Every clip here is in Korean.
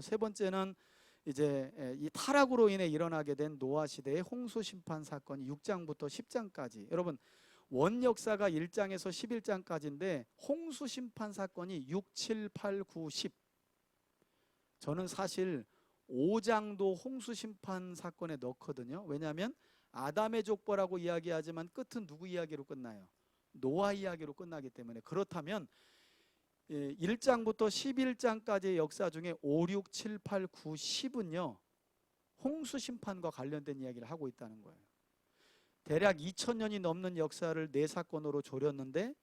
세 번째는 이제 에, 이 타락으로 인해 일어나게 된 노아 시대의 홍수 심판 사건이 6장부터 10장까지. 여러분 원 역사가 1장에서 11장까지인데 홍수 심판 사건이 6, 7, 8, 9, 10. 저는 사실 5장도 홍수 심판 사건에 넣거든요. 왜냐하면 아담의 족보라고 이야기하지만 끝은 누구 이야기로 끝나요? 노아 이야기로 끝나기 때문에 그렇다면 예, 1장부터 11장까지의 역사 중에 5, 6, 7, 8, 9, 10은요. 홍수 심판과 관련된 이야기를 하고 있다는 거예요. 대략 2000년이 넘는 역사를 네 사건으로 조렸는데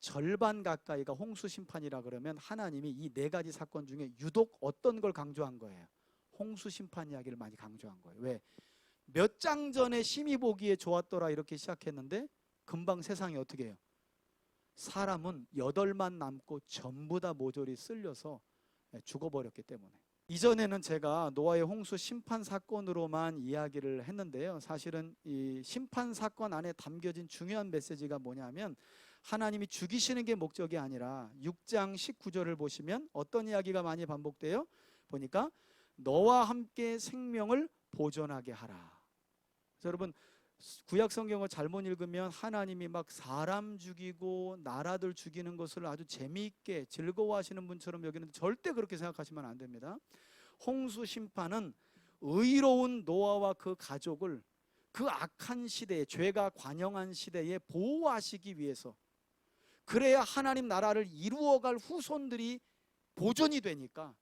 절반 가까이가 홍수 심판이라 그러면 하나님이 이 네 가지 사건 중에 유독 어떤 걸 강조한 거예요? 홍수 심판 이야기를 많이 강조한 거예요. 왜? 몇 장 전에 심히 보기에 좋았더라 이렇게 시작했는데 금방 세상이 어떻게 해요? 사람은 여덟만 남고 전부 다 모조리 쓸려서 예, 죽어버렸기 때문에 이전에는 제가 노아의 홍수 심판 사건으로만 이야기를 했는데요. 사실은 이 심판 사건 안에 담겨진 중요한 메시지가 뭐냐면 하나님이 죽이시는 게 목적이 아니라 6장 19절을 보시면 어떤 이야기가 많이 반복돼요? 보니까 너와 함께 생명을 보존하게 하라. 여러분 구약 성경을 잘못 읽으면 하나님이 막 사람 죽이고 나라들 죽이는 것을 아주 재미있게 즐거워하시는 분처럼 여기는 절대 그렇게 생각하시면 안 됩니다. 홍수 심판은 의로운 노아와 그 가족을 그 악한 시대에 죄가 관영한 시대에 보호하시기 위해서 그래야 하나님 나라를 이루어갈 후손들이 보존이 되니까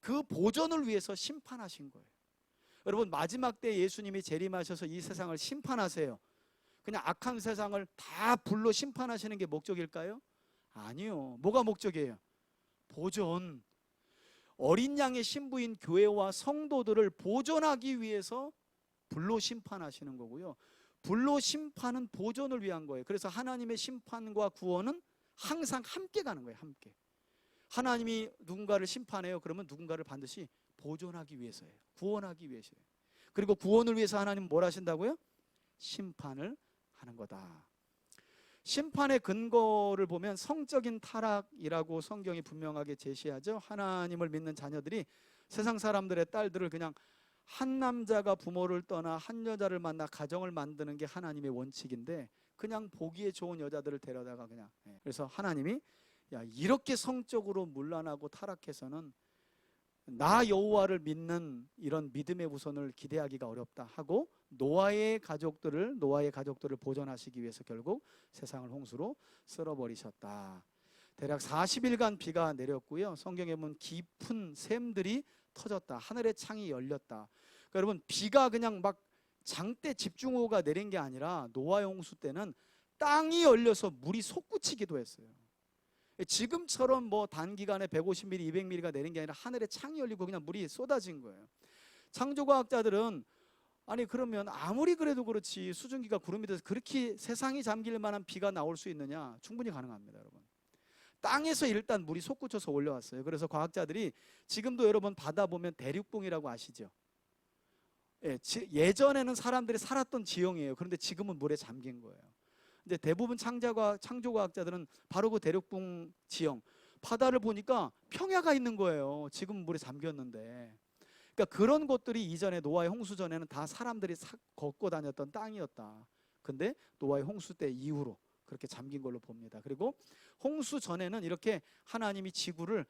그 보존을 위해서 심판하신 거예요. 여러분 마지막 때 예수님이 재림하셔서 이 세상을 심판하세요. 그냥 악한 세상을 다 불로 심판하시는 게 목적일까요? 아니요. 뭐가 목적이에요? 보존. 어린 양의 신부인 교회와 성도들을 보존하기 위해서 불로 심판하시는 거고요. 불로 심판은 보존을 위한 거예요. 그래서 하나님의 심판과 구원은 항상 함께 가는 거예요. 함께. 하나님이 누군가를 심판해요. 그러면 누군가를 반드시 보존하기 위해서예요. 구원하기 위해서예요. 그리고 구원을 위해서 하나님 뭘 하신다고요? 심판을 하는 거다. 심판의 근거를 보면 성적인 타락이라고 성경이 분명하게 제시하죠. 하나님을 믿는 자녀들이 세상 사람들의 딸들을 그냥 한 남자가 부모를 떠나 한 여자를 만나 가정을 만드는 게 하나님의 원칙인데 그냥 보기에 좋은 여자들을 데려다가 그냥 예. 그래서 하나님이 야 이렇게 성적으로 문란하고 타락해서는 나 여호와를 믿는 이런 믿음의 우선을 기대하기가 어렵다 하고 노아의 가족들을 노아의 가족들을 보존하시기 위해서 결국 세상을 홍수로 쓸어버리셨다. 대략 40일간 비가 내렸고요. 성경에 보면 깊은 샘들이 터졌다. 하늘의 창이 열렸다. 그러니까 여러분 비가 그냥 막 장대 집중호우가 내린 게 아니라 노아의 홍수 때는 땅이 열려서 물이 솟구치기도 했어요. 지금처럼 뭐 단기간에 150mm, 200mm가 내린 게 아니라 하늘에 창이 열리고 그냥 물이 쏟아진 거예요. 창조과학자들은 아니 그러면 아무리 그래도 그렇지 수증기가 구름이 돼서 그렇게 세상이 잠길 만한 비가 나올 수 있느냐 충분히 가능합니다, 여러분. 땅에서 일단 물이 솟구쳐서 올려왔어요. 그래서 과학자들이 지금도 여러분 바다 보면 대륙봉이라고 아시죠? 예, 지- 예전에는 사람들이 살았던 지형이에요. 그런데 지금은 물에 잠긴 거예요. 이제 대부분 창자과 창조과학자들은 바로 그 대륙봉 지형 바다를 보니까 평야가 있는 거예요. 지금 물에 잠겼는데. 그러니까 그런 것들이 이전에 노아의 홍수 전에는 다 사람들이 사- 걷고 다녔던 땅이었다. 근데 노아의 홍수 때 이후로 그렇게 잠긴 걸로 봅니다. 그리고 홍수 전에는 이렇게 하나님이 지구를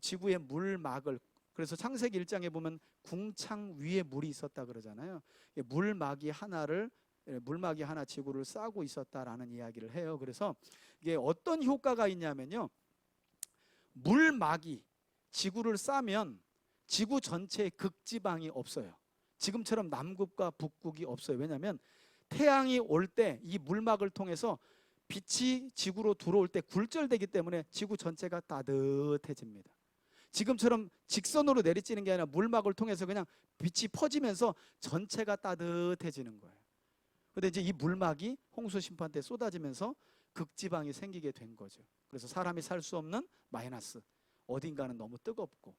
지구의 물막을 그래서 창세기 1장에 보면 궁창 위에 물이 있었다 그러잖아요. 이 물막이 하나를 예, 물막이 하나 지구를 싸고 있었다라는 이야기를 해요. 그래서 이게 어떤 효과가 있냐면요. 물막이 지구를 싸면 지구 전체에 극지방이 없어요. 지금처럼 남극과 북극이 없어요. 왜냐하면 태양이 올 때 이 물막을 통해서 빛이 지구로 들어올 때 굴절되기 때문에 지구 전체가 따뜻해집니다. 지금처럼 직선으로 내리쬐는 게 아니라 물막을 통해서 그냥 빛이 퍼지면서 전체가 따뜻해지는 거예요. 근데 이제 이 물막이 홍수 심판 때 쏟아지면서 극지방이 생기게 된 거죠. 그래서 사람이 살 수 없는 마이너스. 어딘가는 너무 뜨겁고.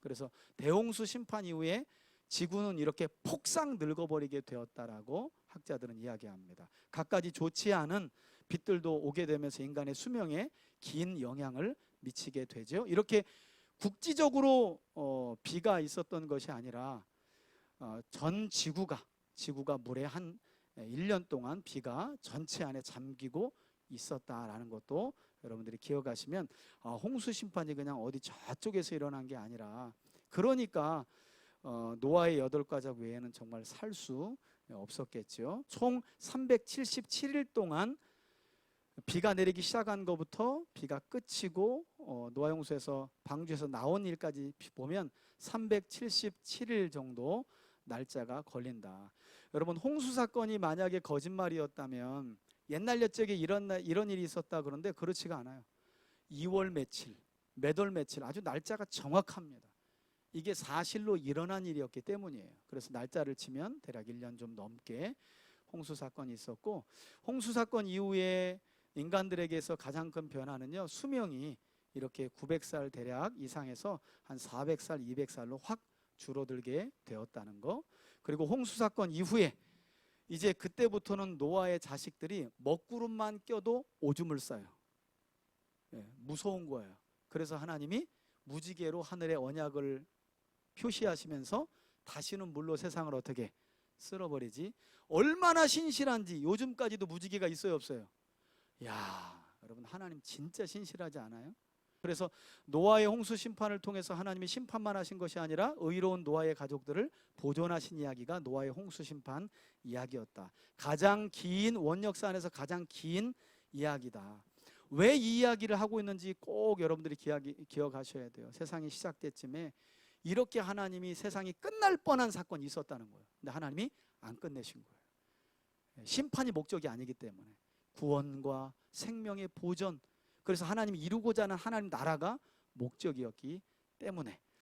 그래서 대홍수 심판 이후에 지구는 이렇게 폭삭 늙어버리게 되었다라고 학자들은 이야기합니다. 갖가지 좋지 않은 빛들도 오게 되면서 인간의 수명에 긴 영향을 미치게 되죠. 이렇게 국지적으로 어, 비가 있었던 것이 아니라 어, 전 지구가 지구가 물에 한 1년 동안 비가 전체 안에 잠기고 있었다라는 것도 여러분들이 기억하시면 아, 홍수 심판이 그냥 어디 저쪽에서 일어난 게 아니라 그러니까 어, 노아의 여덟 가족 외에는 정말 살 수 없었겠죠. 총 377일 동안 비가 내리기 시작한 것부터 비가 끝이고 어, 노아 홍수에서 방주에서 나온 일까지 비- 보면 377일 정도 날짜가 걸린다. 여러분 홍수 사건이 만약에 거짓말이었다면 옛날 옛적에 이런 날- 이런 일이 있었다 그런데 그렇지가 않아요. 2월 며칠, 몇월 며칠 아주 날짜가 정확합니다. 이게 사실로 일어난 일이었기 때문이에요. 그래서 날짜를 치면 대략 1년 좀 넘게 홍수 사건이 있었고 홍수 사건 이후에 인간들에게서 가장 큰 변화는요. 수명이 이렇게 900살 대략 이상에서 한 400살, 200살로 확 줄어들게 되었다는 거. 그리고 홍수 사건 이후에 이제 그때부터는 노아의 자식들이 먹구름만 껴도 오줌을 싸요. 예, 무서운 거예요. 그래서 하나님이 무지개로 하늘의 언약을 표시하시면서 다시는 물로 세상을 어떻게 쓸어버리지? 얼마나 신실한지 요즘까지도 무지개가 있어요, 없어요? 야, 여러분 하나님 진짜 신실하지 않아요? 그래서 노아의 홍수 심판을 통해서 하나님이 심판만 하신 것이 아니라 의로운 노아의 가족들을 보존하신 이야기가 노아의 홍수 심판 이야기였다. 가장 긴 원역사 안에서 가장 긴 이야기다. 왜 이 이야기를 하고 있는지 꼭 여러분들이 기억이, 기억하셔야 돼요. 세상이 시작될 쯤에 이렇게 하나님이 세상이 끝날 뻔한 사건이 있었다는 거예요. 근데 하나님이 안 끝내신 거예요. 예, 심판이 목적이 아니기 때문에 구원과 생명의 보존 그래서 하나님이 이루고자 하는 하나님 나라가 목적이었기 때문에